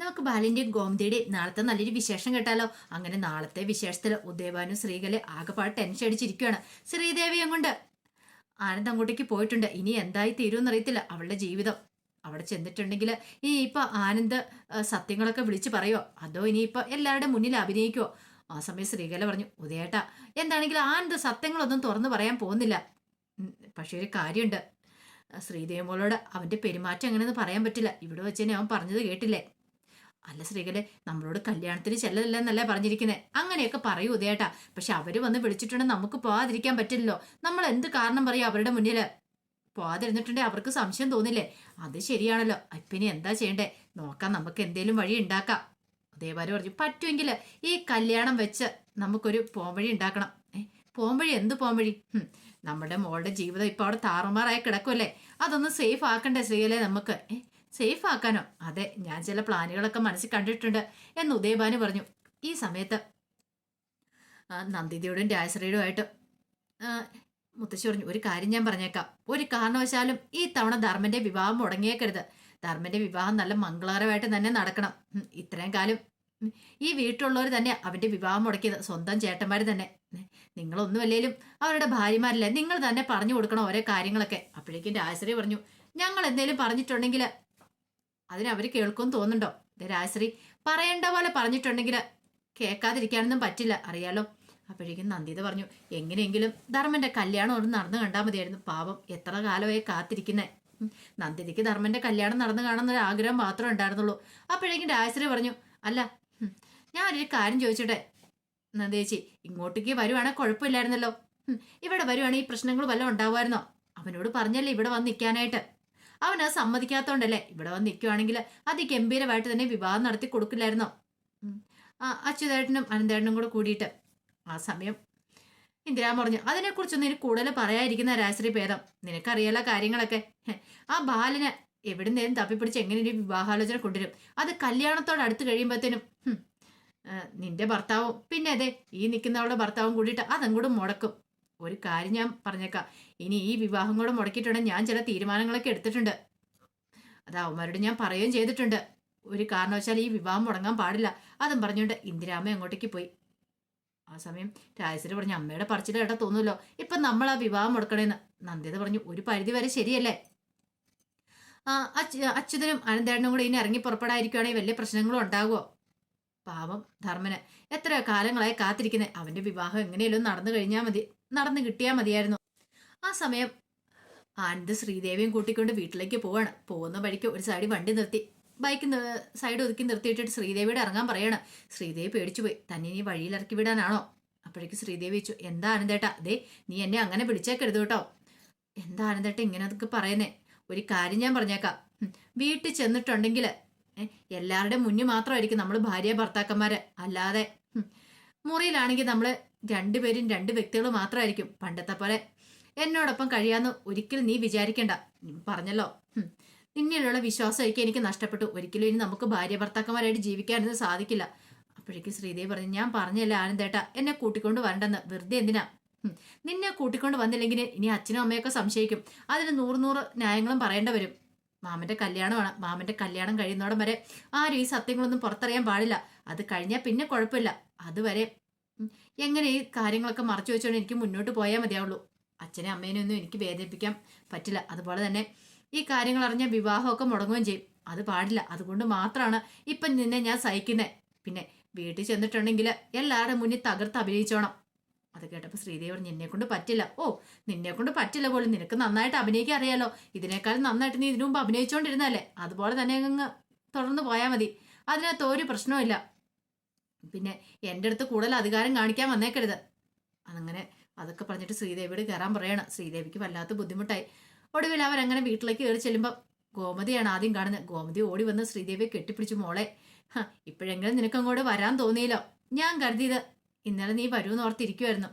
നമുക്ക് ബാലിന്റെയും ഗോമതിയുടെയും നാളത്തെ നല്ലൊരു വിശേഷം കേട്ടാലോ? അങ്ങനെ നാളത്തെ വിശേഷത്തിൽ ഉദയവാനും ശ്രീകലെ ആകെപ്പാട് ടെൻഷൻ അടിച്ചിരിക്കുകയാണ്. ശ്രീദേവിയും കൊണ്ട് ആനന്ദ് അങ്ങോട്ടേക്ക് പോയിട്ടുണ്ട്. ഇനി എന്തായി തീരുമെന്ന് അറിയത്തില്ല. അവളുടെ ജീവിതം. അവിടെ ചെന്നിട്ടുണ്ടെങ്കിൽ ഈ ഇപ്പൊ ആനന്ദ് സത്യങ്ങളൊക്കെ വിളിച്ചു പറയോ അതോ ഇനിയിപ്പോ എല്ലാവരുടെ മുന്നിൽ അഭിനയിക്കുവോ? ആ സമയം ശ്രീകല പറഞ്ഞു ഉദയേട്ടാ എന്താണെങ്കിലും ആനന്ദ് സത്യങ്ങളൊന്നും തുറന്നു പറയാൻ പോകുന്നില്ല. പക്ഷേ ഒരു കാര്യമുണ്ട്. ആ, ശ്രീദേവി മോളോട് അവന്റെ പെരുമാറ്റം എങ്ങനെയെന്ന് പറയാൻ പറ്റില്ല. ഇവിടെ വെച്ച് അവൻ പറഞ്ഞത് കേട്ടില്ലേ? അല്ല ശ്രീകലെ നമ്മളോട് കല്യാണത്തിന് ചെല്ലല്ലെന്നല്ലേ പറഞ്ഞിരിക്കുന്നത് അങ്ങനെയൊക്കെ പറയൂ ഉദയേട്ടാ. പക്ഷെ അവർ വന്ന് വിളിച്ചിട്ടുണ്ടെങ്കിൽ നമുക്ക് പോവാതിരിക്കാൻ പറ്റില്ലല്ലോ. നമ്മൾ എന്ത് കാരണം പറയും അവരുടെ മുന്നിൽ പോവാതിരുന്നിട്ടുണ്ടെങ്കിൽ അവർക്ക് സംശയം തോന്നില്ലേ? അത് ശരിയാണല്ലോ. അപ്പിനി എന്താ ചെയ്യണ്ടേ? നോക്കാം നമുക്ക് എന്തേലും വഴി ഉണ്ടാക്കാം. ദേവാര് പറഞ്ഞു പറ്റുമെങ്കിൽ ഈ കല്യാണം വെച്ച് നമുക്കൊരു പോംവഴി ഉണ്ടാക്കണം. ഏഹ് പോംവഴി എന്ത് പോംവഴി? നമ്മുടെ മോളുടെ ജീവിതം ഇപ്പൊ അവിടെ താറുമാറായി കിടക്കുമല്ലേ അതൊന്ന് സേഫ് ആക്കണ്ടേ ശ്രീകലെ നമുക്ക്? ഏ സേഫ് ആക്കാനോ അതെ ഞാൻ ചില പ്ലാനുകളൊക്കെ മനസ്സിൽ കണ്ടിട്ടുണ്ട് എന്ന് ഉദയഭാനു പറഞ്ഞു. ഈ സമയത്ത് നന്ദിതിയോടും രാജശ്രീയോടും രാജശ്രീയുമായിട്ട് മുത്തശ്ശി പറഞ്ഞു ഒരു കാര്യം ഞാൻ പറഞ്ഞേക്കാം. ഒരു കാരണവശാലും ഈ തവണ ധർമ്മന്റെ വിവാഹം മുടങ്ങിയേക്കരുത്. ധർമ്മന്റെ വിവാഹം നല്ല മംഗളകരമായിട്ട് തന്നെ നടക്കണം. ഇത്രയും കാലം ഈ വീട്ടിലുള്ളവർ തന്നെ അവന്റെ വിവാഹം മുടക്കിയത് സ്വന്തം ചേട്ടന്മാർ തന്നെ. നിങ്ങളൊന്നുമല്ലേലും അവരുടെ ഭാര്യമാരല്ലേ നിങ്ങൾ തന്നെ പറഞ്ഞു കൊടുക്കണം ഓരോ കാര്യങ്ങളൊക്കെ. അപ്പോഴേക്കും രാജശ്രീ പറഞ്ഞു ഞങ്ങൾ എന്തേലും പറഞ്ഞിട്ടുണ്ടെങ്കിൽ അതിന് അവർ കേൾക്കുമെന്ന് തോന്നുന്നുണ്ടോ? ദേ രാജശ്രീ പറയേണ്ട പോലെ പറഞ്ഞിട്ടുണ്ടെങ്കിൽ കേൾക്കാതിരിക്കാനൊന്നും പറ്റില്ല അറിയാലോ? അപ്പോഴേക്കും നന്ദിത പറഞ്ഞു എങ്ങനെയെങ്കിലും ധർമ്മന്റെ കല്യാണം ഒന്ന് നടന്നു കണ്ടാൽ മതിയായിരുന്നു. പാവം എത്ര കാലമായി കാത്തിരിക്കുന്നേ? നന്ദിതയ്ക്ക് ധർമ്മന്റെ കല്യാണം നടന്നു കാണുന്നൊരു ആഗ്രഹം മാത്രമേ ഉണ്ടായിരുന്നുള്ളൂ. അപ്പോഴേക്കും രാജശ്രീ പറഞ്ഞു അല്ല ഞാൻ ഒരു കാര്യം ചോദിച്ചോട്ടെ? നന്ദേച്ചി ഇങ്ങോട്ടേക്ക് വരുവാണെങ്കിൽ കുഴപ്പമില്ലായിരുന്നല്ലോ. ഇവിടെ വരുവാണെങ്കിൽ ഈ പ്രശ്നങ്ങൾ വല്ലതും ഉണ്ടാവുമായിരുന്നോ? അവനോട് പറഞ്ഞല്ലേ ഇവിടെ വന്ന് നിൽക്കാനായിട്ട്. അവൻ അത് സമ്മതിക്കാത്തോണ്ടല്ലേ? ഇവിടെ വന്ന് നിൽക്കുവാണെങ്കിൽ അതിഗംഭീരമായിട്ട് തന്നെ വിവാഹം നടത്തി കൊടുക്കില്ലായിരുന്നോ? അച്യുതേട്ടനും അനന്തേട്ടനും കൂടെ കൂടിയിട്ട് ആ സമയം ഇന്ദിരാ പറഞ്ഞു അതിനെക്കുറിച്ചൊന്നും ഇനി കൂടുതൽ പറയാതിരിക്കുന്ന രാശ്രീ ഭേദം. നിനക്കറിയാലോ കാര്യങ്ങളൊക്കെ. ആ ബാലന് നിന്നേലും തപ്പിപ്പിടിച്ച് എങ്ങനെ ഒരു വിവാഹാലോചന കൊണ്ടുവരും? അത് കല്യാണത്തോട് അടുത്ത് കഴിയുമ്പോഴത്തേനും നിന്റെ ഭർത്താവും പിന്നെ അതെ ഈ നിൽക്കുന്നവളുടെ ഭർത്താവും കൂടിയിട്ട് അതങ്ങോട്ട് മുടക്കും. ഒരു കാര്യം ഞാൻ പറഞ്ഞേക്കാം. ഇനി ഈ വിവാഹം കൂടെ മുടക്കിയിട്ടുണ്ടെങ്കിൽ ഞാൻ ചില തീരുമാനങ്ങളൊക്കെ എടുത്തിട്ടുണ്ട്. അത് അവന്മാരോട് ഞാൻ പറയുകയും ചെയ്തിട്ടുണ്ട്. ഒരു കാരണവശാൽ ഈ വിവാഹം മുടങ്ങാൻ പാടില്ല. അതും പറഞ്ഞുകൊണ്ട് ഇന്ദിരാമ്മ അങ്ങോട്ടേക്ക് പോയി. ആ സമയം രാജശ്രീ പറഞ്ഞു അമ്മയുടെ പറച്ചിൽ കേട്ടാ തോന്നുമല്ലോ ഇപ്പം നമ്മൾ ആ വിവാഹം മുടക്കണേന്ന്. നന്ദിത പറഞ്ഞു ഒരു പരിധി വരെ ശരിയല്ലേ? ആ അച്യുതനും അനന്തേടനും കൂടെ ഇനി ഇറങ്ങി പുറപ്പെടാതിരിക്കുകയാണെങ്കിൽ വലിയ പ്രശ്നങ്ങളും ഉണ്ടാകുമോ പാവം ധർമ്മന്. എത്രയോ കാലങ്ങളായി കാത്തിരിക്കുന്നത് അവന്റെ വിവാഹം എങ്ങനെയല്ലോ നടന്നു കഴിഞ്ഞാൽ മതി. നടന്നു കിട്ടിയാൽ മതിയായിരുന്നു. ആ സമയം ആനന്ദ് ശ്രീദേവിയും കൂട്ടിക്കൊണ്ട് വീട്ടിലേക്ക് പോവാണ്. പോകുന്ന വഴിക്ക് ഒരു സൈഡിൽ വണ്ടി നിർത്തി. ബൈക്ക് സൈഡ് ഒതുക്കി നിർത്തിയിട്ടിട്ട് ശ്രീദേവിയുടെ ഇറങ്ങാൻ പറയാണ്. ശ്രീദേവി പേടിച്ചു പോയി. തന്നെ ഇനി വഴിയിൽ ഇറക്കി വിടാനാണോ? അപ്പോഴേക്ക് ശ്രീദേവി വെച്ചു എന്താ ആനന്ദേട്ടാ? ദേ നീ എന്നെ അങ്ങനെ വിളിച്ചേക്കരുത് കേട്ടോ. എന്താ ആനന്ദേട്ട ഇങ്ങനെ അതൊക്കെ പറയുന്നേ? ഒരു കാര്യം ഞാൻ പറഞ്ഞേക്കാം. വീട്ടിൽ ചെന്നിട്ടുണ്ടെങ്കിൽ എല്ലാവരുടെയും മുന്നിൽ മാത്രമായിരിക്കും നമ്മൾ ഭാര്യ ഭർത്താക്കന്മാർ അല്ലാതെ മുറിയിലാണെങ്കിൽ നമ്മൾ രണ്ടുപേരും രണ്ട് വ്യക്തികൾ മാത്രമായിരിക്കും പണ്ടത്തെ പോലെ. എന്നോടൊപ്പം കഴിയാന്ന് ഒരിക്കലും നീ വിചാരിക്കണ്ട. പറഞ്ഞല്ലോ. നിന്നിലുള്ള വിശ്വാസമൊക്കെ എനിക്ക് നഷ്ടപ്പെട്ടു. ഒരിക്കലും ഇനി നമുക്ക് ഭാര്യ ഭർത്താക്കന്മാരായിട്ട് ജീവിക്കാനൊന്നും സാധിക്കില്ല. അപ്പോഴേക്കും ശ്രീദേവി പറഞ്ഞു ഞാൻ പറഞ്ഞല്ല ആനന്ദേട്ട? എന്നെ കൂട്ടിക്കൊണ്ട് വരണ്ടെന്ന്. വെറുതെ എന്തിനാ? നിന്നെ കൂട്ടിക്കൊണ്ട് വന്നില്ലെങ്കിൽ ഇനി അച്ഛനും അമ്മയൊക്കെ സംശയിക്കും. അതിന് നൂറ് നൂറ് ന്യായങ്ങളും പറയേണ്ട വരും. മാമന്റെ കല്യാണമാണ്. മാമന്റെ കല്യാണം കഴിയുന്നോടം വരെ ആരും ഈ സത്യങ്ങളൊന്നും പുറത്തറിയാൻ പാടില്ല. അത് കഴിഞ്ഞാൽ പിന്നെ കുഴപ്പമില്ല. അതുവരെ എങ്ങനെ ഈ കാര്യങ്ങളൊക്കെ മറച്ചു വെച്ചുകൊണ്ട് എനിക്ക് മുന്നോട്ട് പോയാൽ മതിയാവുള്ളൂ. അച്ഛനെ അമ്മേനെ ഒന്നും എനിക്ക് വേദനിപ്പിക്കാൻ പറ്റില്ല. അതുപോലെ തന്നെ ഈ കാര്യങ്ങൾ അറിഞ്ഞാൽ വിവാഹമൊക്കെ മുടങ്ങുകയും ചെയ്യും. അത് പാടില്ല. അതുകൊണ്ട് മാത്രമാണ് ഇപ്പം നിന്നെ ഞാൻ സഹിക്കുന്നത് പിന്നെ വീട്ടിൽ ചെന്നിട്ടുണ്ടെങ്കിൽ എല്ലാവരുടെ മുന്നിൽ തകർത്ത് അഭിനയിച്ചോണം. അത് കേട്ടപ്പോൾ ശ്രീദേവി പറഞ്ഞു നിന്നെ കൊണ്ട് പറ്റില്ല. ഓ നിന്നെ കൊണ്ട് പറ്റില്ല പോലും. നിനക്ക് നന്നായിട്ട് അഭിനയിക്കാൻ അറിയാലോ. ഇതിനേക്കാളും നന്നായിട്ട് നീ ഇതിനു മുമ്പ് അഭിനയിച്ചുകൊണ്ടിരുന്നല്ലേ അതുപോലെ തന്നെ അങ്ങ് തുടർന്ന് പോയാൽ മതി. അതിനകത്ത് ഒരു പ്രശ്നവുമില്ല. പിന്നെ എന്റെ അടുത്ത് കൂടുതൽ അധികാരം കാണിക്കാൻ വന്നേക്കരുത്. അതങ്ങനെ അതൊക്കെ പറഞ്ഞിട്ട് ശ്രീദേവിയോട് കയറാൻ പറയണം. ശ്രീദേവിക്ക് വല്ലാത്ത ബുദ്ധിമുട്ടായി. ഒടുവിൽ അവരങ്ങനെ വീട്ടിലേക്ക് കയറി ചെല്ലുമ്പോൾ ഗോമതിയാണ് ആദ്യം കാണുന്നത്. ഗോമതി ഓടി വന്ന് ശ്രീദേവിയെ കെട്ടിപ്പിടിച്ചു മോളെ. ഇപ്പോഴെങ്കിലും നിനക്കങ്ങോട്ട് വരാൻ തോന്നിയില്ലോ. ഞാൻ കരുതിയത് ഇന്നലെ നീ വരുമെന്ന് ഓർത്തിരിക്കുമായിരുന്നു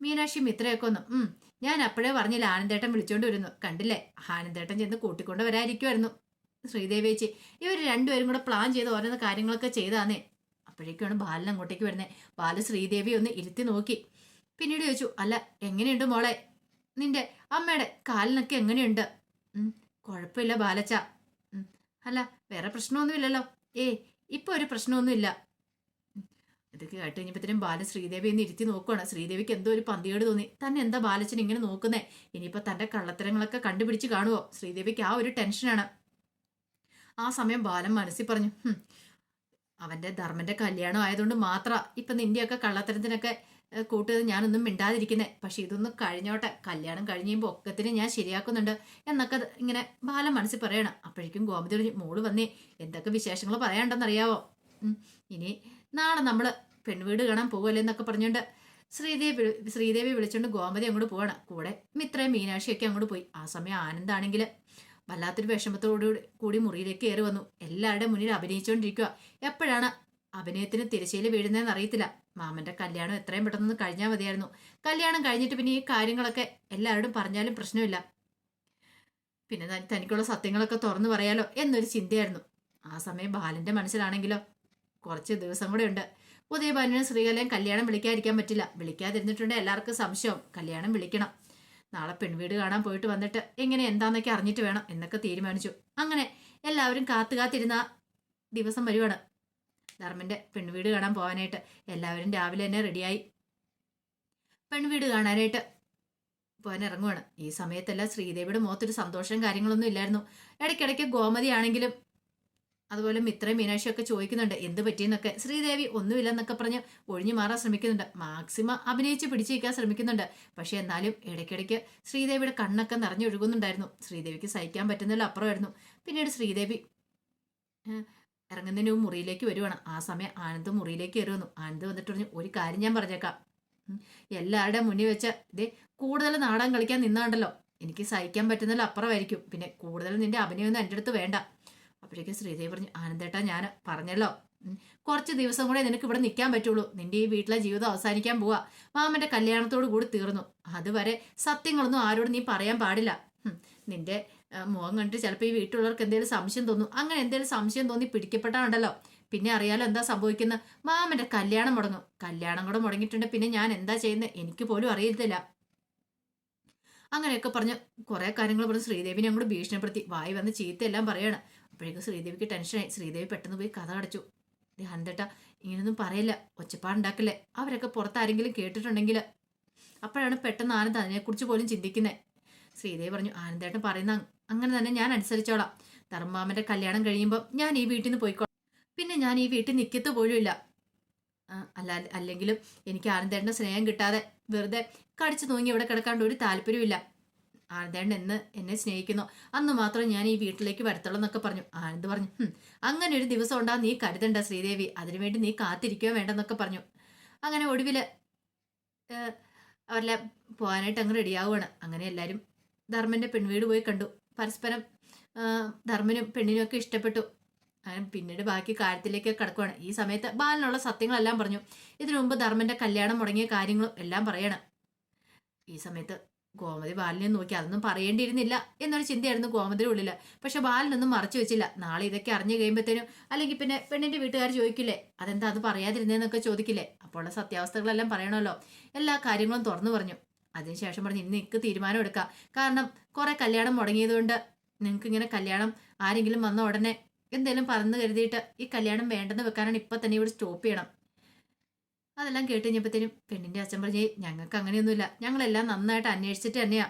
മീനാക്ഷി മിത്രയൊക്കെ ഒന്ന് ഉം ഞാൻ അപ്പോഴേ പറഞ്ഞില്ല ആനന്ദേട്ടൻ വിളിച്ചോണ്ട് വരുന്നു. കണ്ടില്ലേ? ആനന്ദേട്ടൻ ചെന്ന് കൂട്ടിക്കൊണ്ട് വരാതിരിക്കുമായിരുന്നു ശ്രീദേവി ചേച്ചി ഇവർ രണ്ടുപേരും കൂടെ പ്ലാൻ ചെയ്ത് ഓരോന്ന് കാര്യങ്ങളൊക്കെ ചെയ്താന്നേ അപ്പോഴേക്കാണ് ബാലൻ അങ്ങോട്ടേക്ക് വരുന്നത് ബാല ശ്രീദേവി ഒന്ന് ഇരുത്തി നോക്കി. പിന്നീട് ചോദിച്ചു അല്ല എങ്ങനെയുണ്ട് മോളെ? നിന്റെ അമ്മയുടെ കാലിനൊക്കെ എങ്ങനെയുണ്ട്? കുഴപ്പമില്ല ബാലച്ച. അല്ല വേറെ പ്രശ്നമൊന്നുമില്ലല്ലോ ഏ ഇപ്പൊ ഒരു പ്രശ്നമൊന്നുമില്ല. ഇതൊക്കെ കേട്ട് കഴിഞ്ഞപ്പോഴത്തേനും ബാലൻ ശ്രീദേവി ഒന്ന് ഇരുത്തി നോക്കുവാണ്. ശ്രീദേവിക്ക് എന്തോ ഒരു പന്തികേട് തോന്നി. തന്നെ എന്താ ബാലച്ചൻ ഇങ്ങനെ നോക്കുന്നേ? ഇനിയിപ്പോ തന്റെ കള്ളത്തരങ്ങളൊക്കെ കണ്ടുപിടിച്ച് കാണുമോ ശ്രീദേവിക്ക് ആ ഒരു ടെൻഷനാണ്. ആ സമയം ബാലൻ മനസ്സിൽ പറഞ്ഞു "ഹും, അവന്റെ ധർമ്മന്റെ കല്യാണം ആയതുകൊണ്ട് മാത്ര ഇപ്പൊ നിന്റെയൊക്കെ കള്ളത്തരത്തിനൊക്കെ ഏഹ്, ഞാനൊന്നും മിണ്ടാതിരിക്കുന്നേ. പക്ഷെ ഇതൊന്നും കഴിഞ്ഞോട്ടെ. കല്യാണം കഴിഞ്ഞുമ്പോ ഒക്കത്തിന് ഞാൻ ശരിയാക്കുന്നുണ്ട് എന്നൊക്കെ ഇങ്ങനെ ബാലം മനസ്സിൽ പറയണം. അപ്പോഴേക്കും ഗോമതി മോൾ വന്നേ എന്തൊക്കെ വിശേഷങ്ങൾ പറയാണ്ടെന്നറിയാവോ? ഇനി നാളെ നമ്മൾ പെൺവീട് കാണാൻ പോകുമല്ലേ എന്നൊക്കെ പറഞ്ഞുകൊണ്ട് ശ്രീദേവി ശ്രീദേവി വിളിച്ചുകൊണ്ട് ഗോമതി അങ്ങോട്ട് പോവാണ്. കൂടെ മിത്രയും മീനാക്ഷിയൊക്കെ അങ്ങോട്ട് പോയി. ആ സമയം ആനന്ദാണെങ്കിൽ വല്ലാത്തൊരു വിഷമത്തോടു കൂടി മുറിയിലേക്ക് കയറി വന്നു. എല്ലാവരുടെ മുന്നിൽ അഭിനയിച്ചുകൊണ്ടിരിക്കുക എപ്പോഴാണ് അഭിനയത്തിന് തിരശ്ശീല വീഴുന്നതെന്ന് അറിയത്തില്ല. മാമന്റെ കല്യാണം എത്രയും പെട്ടെന്ന് കഴിഞ്ഞാൽ മതിയായിരുന്നു. കല്യാണം കഴിഞ്ഞിട്ട് പിന്നെ ഈ കാര്യങ്ങളൊക്കെ എല്ലാവരോടും പറഞ്ഞാലും പ്രശ്നമില്ല. പിന്നെ തനിക്കുള്ള സത്യങ്ങളൊക്കെ തുറന്നു പറയാലോ എന്നൊരു ചിന്തയായിരുന്നു. ആ സമയം ബാലന്റെ മനസ്സിലാണെങ്കിലോ? കുറച്ച് ദിവസം കൂടെ ഉണ്ട്. ഉദയഭാനുവിനും ശ്രീകലയും കല്യാണം വിളിക്കാതിരിക്കാൻ പറ്റില്ല. വിളിക്കാതിരുന്നിട്ടുണ്ടെങ്കിൽ എല്ലാവർക്കും സംശയം. കല്യാണം വിളിക്കണം. നാളെ പെൺവീട് കാണാൻ പോയിട്ട് വന്നിട്ട് എങ്ങനെ എന്താന്നൊക്കെ അറിഞ്ഞിട്ട് വേണം എന്നൊക്കെ തീരുമാനിച്ചു. അങ്ങനെ എല്ലാവരും കാത്തു കാത്തിരുന്ന ദിവസം വരുവാണ്. ധർമ്മന്റെ പെൺവീട് കാണാൻ പോകാനായിട്ട് എല്ലാവരും രാവിലെ തന്നെ റെഡിയായി പെൺവീട് കാണാനായിട്ട് പോകാൻ ഇറങ്ങുവാണ്. ഈ സമയത്തെല്ലാം ശ്രീദേവിയുടെ മുഖത്തൊരു സന്തോഷം കാര്യങ്ങളൊന്നും ഇല്ലായിരുന്നു. ഇടയ്ക്കിടയ്ക്ക് ഗോമതി ആണെങ്കിലും അതുപോലെ മിത്രയും മീനാക്ഷിയൊക്കെ ചോദിക്കുന്നുണ്ട് എന്ത് പറ്റിയെന്നൊക്കെ? ശ്രീദേവി ഒന്നുമില്ലെന്നൊക്കെ പറഞ്ഞ് ഒഴിഞ്ഞു മാറാൻ ശ്രമിക്കുന്നുണ്ട്. മാക്സിമം അഭിനയിച്ച് പിടിച്ചിരിക്കാൻ ശ്രമിക്കുന്നുണ്ട്. പക്ഷെ എന്നാലും ഇടയ്ക്കിടയ്ക്ക് ശ്രീദേവിയുടെ കണ്ണൊക്കെ നിറഞ്ഞൊഴുകുന്നുണ്ടായിരുന്നു. ശ്രീദേവിക്ക് സഹിക്കാൻ പറ്റുന്നതിൽ അപ്പുറമായിരുന്നു. പിന്നീട് ശ്രീദേവി ഇറങ്ങുന്നതിന് മുറിയിലേക്ക് വരുവാണ്. ആ സമയം ആനന്ദ് മുറിയിലേക്ക് കയറി വന്നു ആനന്ദ് വന്നിട്ട് പറഞ്ഞു ഒരു കാര്യം ഞാൻ പറഞ്ഞേക്കാം. എല്ലാവരുടെയും മുന്നിൽ വെച്ച് ഇതേ കൂടുതൽ നാടകം കളിക്കാൻ നിന്നാണ്ടല്ലോ എനിക്ക് സഹിക്കാൻ പറ്റുന്നതിൽ അപ്പുറമായിരിക്കും. പിന്നെ കൂടുതൽ നിന്റെ അഭിനയൊന്നും എന്റെ അടുത്ത് വേണ്ട. അപ്പോഴേക്കും ശ്രീദേവി പറഞ്ഞു ആനന്ദേട്ടാ ഞാൻ പറഞ്ഞല്ലോ. കുറച്ച് ദിവസം കൂടെ നിനക്ക് ഇവിടെ നിൽക്കാൻ പറ്റുള്ളൂ. നിന്റെ ഈ വീട്ടിലെ ജീവിതം അവസാനിക്കാൻ പോവാ. മാമന്റെ കല്യാണത്തോട് കൂടി തീർന്നു. അതുവരെ സത്യങ്ങളൊന്നും ആരോട് നീ പറയാൻ പാടില്ല. നിന്റെ മുഖം കണ്ടിട്ട് ചിലപ്പോൾ ഈ വീട്ടിലുള്ളവർക്ക് എന്തെങ്കിലും സംശയം തോന്നും. അങ്ങനെ എന്തെങ്കിലും സംശയം തോന്നി പിടിക്കപ്പെട്ടാണ്ടല്ലോ പിന്നെ അറിയാലോ എന്താ സംഭവിക്കുന്നത് മാമന്റെ കല്യാണം മുടങ്ങും. കല്യാണം കൂടെ മുടങ്ങിയിട്ടുണ്ട്. പിന്നെ ഞാൻ എന്താ ചെയ്യുന്നത് എനിക്ക് പോലും അറിയത്തില്ല. അങ്ങനെയൊക്കെ പറഞ്ഞ് കുറെ കാര്യങ്ങൾ പറഞ്ഞ് ശ്രീദേവിനെ അങ്ങോട്ട് ഭീഷണിപ്പെടുത്തി. വായി വന്ന് ചീത്തയെല്ലാം പറയാണ്. അപ്പോഴേക്കും ശ്രീദേവിക്ക് ടെൻഷനായി. ശ്രീദേവി പെട്ടെന്ന് പോയി കഥ അടച്ചു. ഹന്തട്ട ഇങ്ങനൊന്നും പറയില്ല. ഒച്ചപ്പാടുണ്ടാക്കില്ലേ അവരൊക്കെ പുറത്താരെങ്കിലും കേട്ടിട്ടുണ്ടെങ്കിൽ. അപ്പോഴാണ് പെട്ടെന്ന് ആനന്ദ് അതിനെക്കുറിച്ച് പോലും ചിന്തിക്കുന്നത് ശ്രീദേവി പറഞ്ഞു ആനന്ദേട്ടൻ പറയുന്ന അങ്ങനെ തന്നെ ഞാൻ അനുസരിച്ചോളാം. ധർമ്മാമന്റെ കല്യാണം കഴിയുമ്പോൾ ഞാൻ ഈ വീട്ടിൽ നിന്ന് പോയിക്കോളാം. പിന്നെ ഞാൻ ഈ വീട്ടിൽ നിൽക്കത്ത് പോലും ഇല്ല അല്ല അല്ലെങ്കിലും എനിക്ക് ആനന്ദേട്ടന്റെ സ്നേഹം കിട്ടാതെ വെറുതെ കടിച്ചു തൂങ്ങി ഇവിടെ കിടക്കാണ്ട് ഒരു താല്പര്യമില്ല ആനന്ദേട്ടൻ എന്ന് എന്നെ സ്നേഹിക്കുന്നു. അന്ന് മാത്രം ഞാൻ ഈ വീട്ടിലേക്ക് വരത്തുള്ളൂ എന്നൊക്കെ പറഞ്ഞു. ആനന്ദ് പറഞ്ഞു അങ്ങനെ ഒരു ദിവസം ഉണ്ടാ നീ കരുതണ്ട ശ്രീദേവി. അതിനുവേണ്ടി നീ കാത്തിരിക്കുകയോ വേണ്ടെന്നൊക്കെ പറഞ്ഞു. അങ്ങനെ ഒടുവിൽ അവരെല്ലാം പോകാനായിട്ട് അങ്ങ് റെഡിയാവുകയാണ്. അങ്ങനെ എല്ലാവരും ധർമ്മന്റെ പെൺവീട് പോയി കണ്ടു. പരസ്പരം ധർമ്മനും പെണ്ണിനും ഒക്കെ ഇഷ്ടപ്പെട്ടു. പിന്നീട് ബാക്കി കാര്യത്തിലേക്ക് കടക്കുകയാണ് ഈ സമയത്ത് ബാലനുള്ള സത്യങ്ങളെല്ലാം പറഞ്ഞു. ഇതിനു മുമ്പ് ധർമ്മന്റെ കല്യാണം മുടങ്ങിയ കാര്യങ്ങളും എല്ലാം പറയണം. ഈ സമയത്ത് ഗോമതി ബാലിനെ നോക്കി അതൊന്നും പറയേണ്ടിയിരുന്നില്ല എന്നൊരു ചിന്തയായിരുന്നു ഗോമതിയുടെ ഉള്ളിൽ പക്ഷെ ബാലിനൊന്നും മറച്ചു വെച്ചില്ല. നാളെ ഇതൊക്കെ അറിഞ്ഞു കഴിയുമ്പോഴത്തേനും അല്ലെങ്കിൽ പിന്നെ പെണ്ണിന്റെ വീട്ടുകാർ ചോദിക്കില്ലേ അതെന്താ അത് പറയാതിരുന്നേന്നൊക്കെ ചോദിക്കില്ലേ? അപ്പോൾ സത്യാവസ്ഥകളെല്ലാം പറയണമല്ലോ. എല്ലാ കാര്യങ്ങളും തുറന്നു പറഞ്ഞു. അതിനുശേഷം പറഞ്ഞു ഇന്ന് എനിക്ക് തീരുമാനം എടുക്കാം. കാരണം കുറെ കല്യാണം മുടങ്ങിയതുകൊണ്ട് നിങ്ങൾക്ക് ഇങ്ങനെ കല്യാണം ആരെങ്കിലും വന്ന ഉടനെ എന്തെങ്കിലും പറഞ്ഞു കരുതിയിട്ട് ഈ കല്യാണം വേണ്ടെന്ന് വെക്കാനാണ് ഇപ്പൊ തന്നെ ഇവിടെ സ്റ്റോപ്പ് ചെയ്യണം. അതെല്ലാം കേട്ട് കഴിഞ്ഞപ്പോഴത്തേനും പെണ്ണിന്റെ അച്ഛൻ പറഞ്ഞേ ഞങ്ങൾക്ക് അങ്ങനെയൊന്നുമില്ല. ഞങ്ങളെല്ലാം നന്നായിട്ട് അന്വേഷിച്ചിട്ട് തന്നെയാ.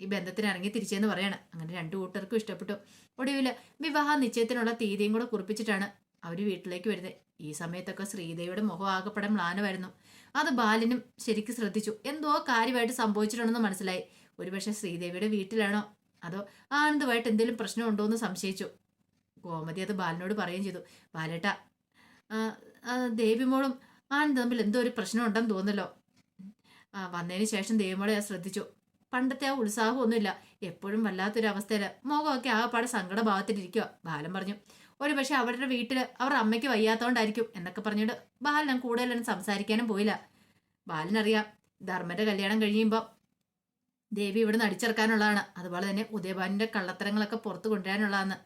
ഈ ബന്ധത്തിന് ഇറങ്ങി തിരിച്ചെന്ന് പറയണം. അങ്ങനെ രണ്ടു കൂട്ടർക്കും ഇഷ്ടപ്പെട്ടു. ഒടുവിൽ വിവാഹ നിശ്ചയത്തിനുള്ള തീയതിയും കൂടെ കുറിപ്പിച്ചിട്ടാണ് അവർ വീട്ടിലേക്ക് വരുന്നത്. ഈ സമയത്തൊക്കെ ശ്രീദേവിയുടെ മുഖം ആകപ്പെടാൻ മ്ലാനമായിരുന്നു. അത് ബാലിനും ശരിക്കും ശ്രദ്ധിച്ചു. എന്തോ കാര്യമായിട്ട് സംഭവിച്ചിട്ടുണ്ടെന്ന് മനസ്സിലായി. ഒരുപക്ഷെ ശ്രീദേവിയുടെ വീട്ടിലാണോ? അതോ ആനന്ദമായിട്ട് എന്തെങ്കിലും പ്രശ്നമുണ്ടോ എന്ന് സംശയിച്ചു. ഗോമതി അത് ബാലനോട് പറയുകയും ചെയ്തു. ബാലേട്ട ദേവിമോളും ആനന്ദ് തമ്മിൽ എന്തോ ഒരു പ്രശ്നം ഉണ്ടെന്ന് തോന്നല്ലോ വന്നതിന് ശേഷം ദേവിമോളെ ഞാൻ ശ്രദ്ധിച്ചു. പണ്ടത്തെ ആ ഉത്സാഹമൊന്നുമില്ല. എപ്പോഴും വല്ലാത്തൊരു അവസ്ഥയിൽ മുഖമൊക്കെ ആകെപ്പാടെ സങ്കടഭാവത്തിലിരിക്കുക ബാലൻ പറഞ്ഞു ഒരു പക്ഷെ അവരുടെ വീട്ടിൽ അവരുടെ അമ്മയ്ക്ക് വയ്യാത്തോണ്ടായിരിക്കും എന്നൊക്കെ പറഞ്ഞിട്ട് ബാലൻ കൂടുതലും സംസാരിക്കാനും പോയില്ല. ബാലനറിയാം ധർമ്മന്റെ കല്യാണം കഴിയുമ്പോൾ ദേവി ഇവിടെ നടിച്ചിറക്കാനുള്ളതാണ് അതുപോലെ തന്നെ ഉദയഭാനിന്റെ കള്ളത്തരങ്ങളൊക്കെ പുറത്തു കൊണ്ടുവരാനുള്ളതാണ്.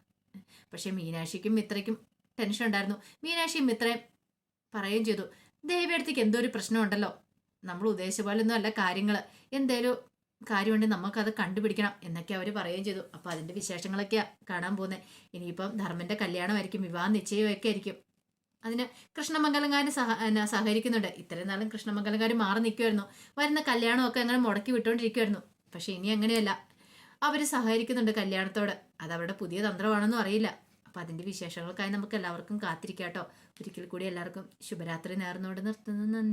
പക്ഷെ മീനാക്ഷിക്കും മിത്രയ്ക്കും ടെൻഷൻ ഉണ്ടായിരുന്നു. മീനാക്ഷിയും മിത്രയും പറയുകയും ചെയ്തു. ദേവിയടുത്തേക്ക് എന്തോ ഒരു പ്രശ്നമുണ്ടല്ലോ? നമ്മൾ ഉദ്ദേശിച്ച പോലൊന്നും അല്ല കാര്യങ്ങൾ എന്തേലും കാര്യമുണ്ട് നമുക്കത് കണ്ടുപിടിക്കണം എന്നൊക്കെ അവർ പറയുകയും ചെയ്തു. അപ്പോൾ അതിന്റെ വിശേഷങ്ങളൊക്കെ കാണാൻ പോകുന്നത് ഇനിയിപ്പം ധർമ്മന്റെ കല്യാണമായിരിക്കും വിവാഹ നിശ്ചയമൊക്കെ ആയിരിക്കും. അതിന് കൃഷ്ണമംഗലംകാരൻ സഹ സഹകരിക്കുന്നുണ്ട്. ഇത്രയും നാളും കൃഷ്ണമംഗലങ്കാർ മാറി നിൽക്കുമായിരുന്നു വരുന്ന കല്യാണമൊക്കെ അങ്ങനെ മുടക്കി വിട്ടുകൊണ്ടിരിക്കുമായിരുന്നു പക്ഷെ ഇനി അങ്ങനെയല്ല. അവർ സഹകരിക്കുന്നുണ്ട് കല്യാണത്തോട്. അത് അവരുടെ പുതിയ തന്ത്രമാണെന്നും അറിയില്ല. അപ്പം അതിന്റെ വിശേഷങ്ങൾക്കായി നമുക്ക് എല്ലാവർക്കും കാത്തിരിക്കാം കേട്ടോ ഒരിക്കൽ കൂടി എല്ലാവർക്കും ശുഭരാത്രി നേർന്നുകൊണ്ട് നിർത്തുന്നു. നന്ദി.